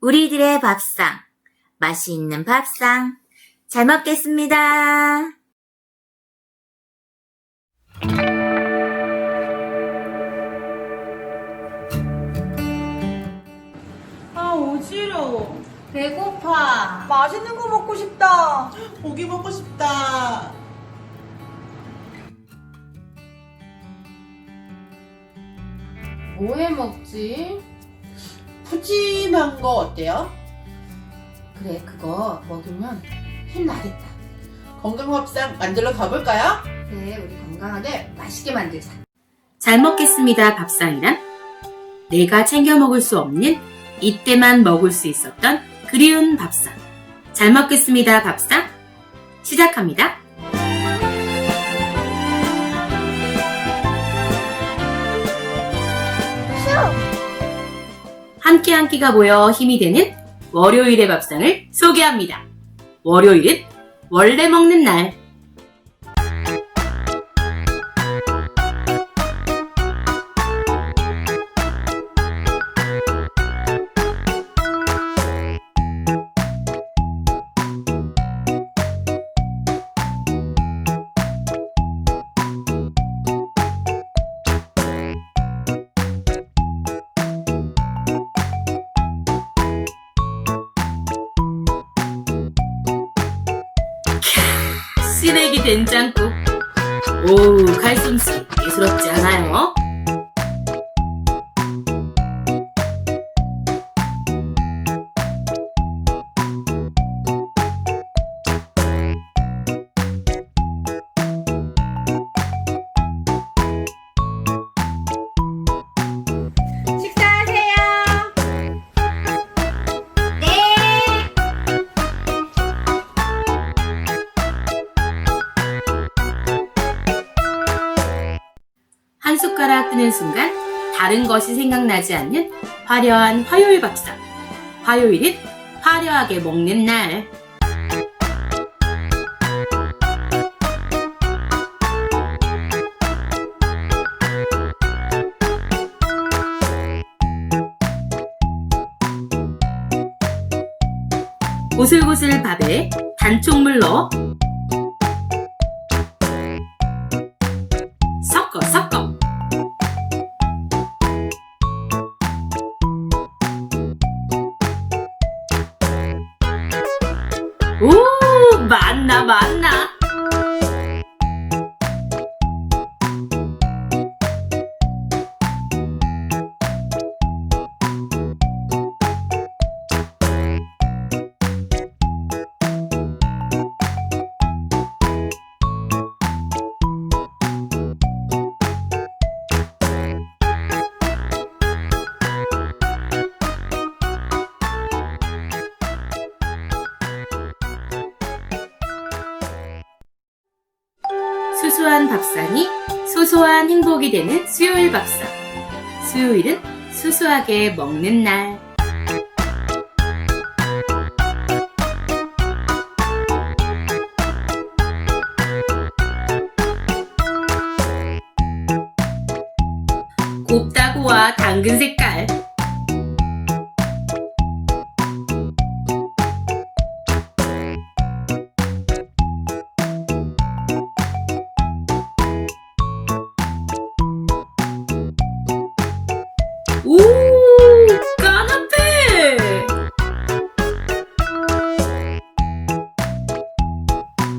우리들의 밥상. 맛이 있는 밥상. 잘 먹겠습니다. 아 어지러워 배고파. 맛있는 거 먹고 싶다 고기 먹고 싶다 뭐 해 먹지? 푸짐한 거 어때요? 그래, 그거 먹으면 힘나겠다. 건강밥상 만들러 가볼까요? 그래, 우리 건강하게 맛있게 만들자. 잘 먹겠습니다. 밥상이란 내가 챙겨 먹을 수 없는 이때만 먹을 수 있었던 그리운 밥상. 잘 먹겠습니다. 밥상. 시작합니다. 함께 한 끼가 모여 힘이 되는 월요일의 밥상을 소개합니다. 월요일은 원래 먹는 날. 쓰레기 된장국. 오, 칼솜씨 예스럽지 않아요? 한 숟가락 뜨는 순간 다른 것이 생각나지 않는 화려한 화요일 밥상. 화요일은 화려하게 먹는 날. 고슬고슬 밥에 단총물 넣어 오 맞나 맞나 수수한 밥상이 소소한 행복이 되는 수요일 밥상. 수요일은 수수하게 먹는 날. 곱다구와 당근 색깔. 오, 까나페!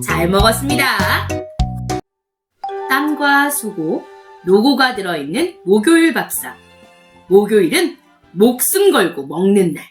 잘 먹었습니다. 땀과 수고, 노고가 들어있는 목요일 밥상. 목요일은 목숨 걸고 먹는 날.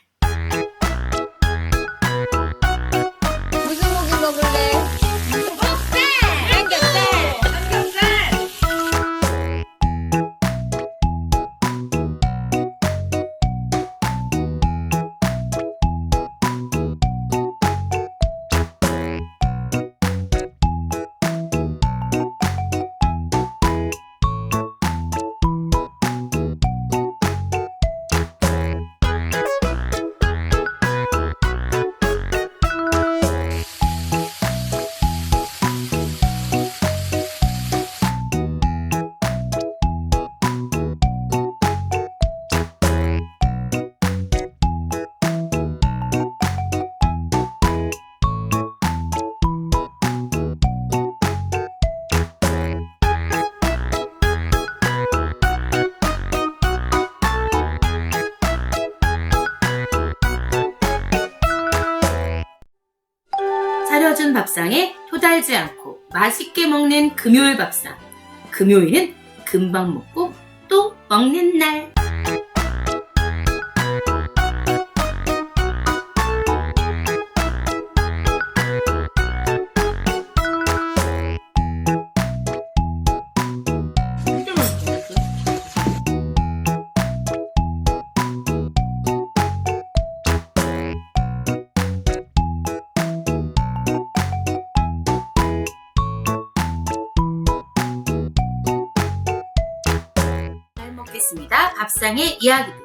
밥상에 토달지 않고 맛있게 먹는 금요일 밥상. 금요일은 금방 먹고 또 먹는 날. 잘 먹겠습니다. 밥상의 이야기들.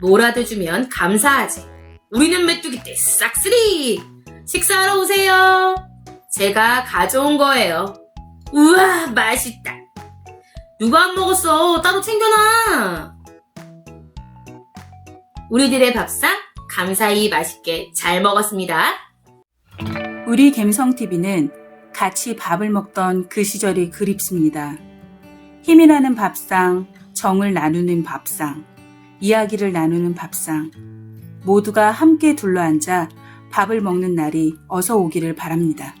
뭐라도 주면 감사하지. 우리는 메뚜기 때 싹쓸이. 식사하러 오세요. 제가 가져온 거예요. 우와, 맛있다. 누가 안 먹었어? 따로 챙겨놔. 우리들의 밥상 감사히 맛있게 잘 먹었습니다. 우리 갬성TV는 같이 밥을 먹던 그 시절이 그립습니다. 힘이 나는 밥상, 정을 나누는 밥상, 이야기를 나누는 밥상, 모두가 함께 둘러앉아 밥을 먹는 날이 어서 오기를 바랍니다.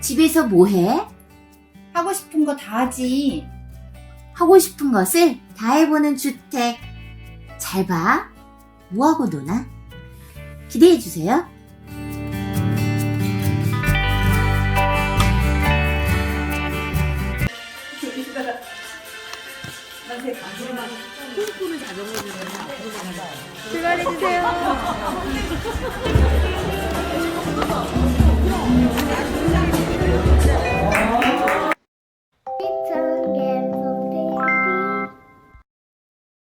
집에서 뭐 해? 하고 싶은 거 다 하지. 하고 싶은 것을 다 해보는 주택. 잘 봐. 뭐하고 노나? 기대해주세요. 출발해주세요.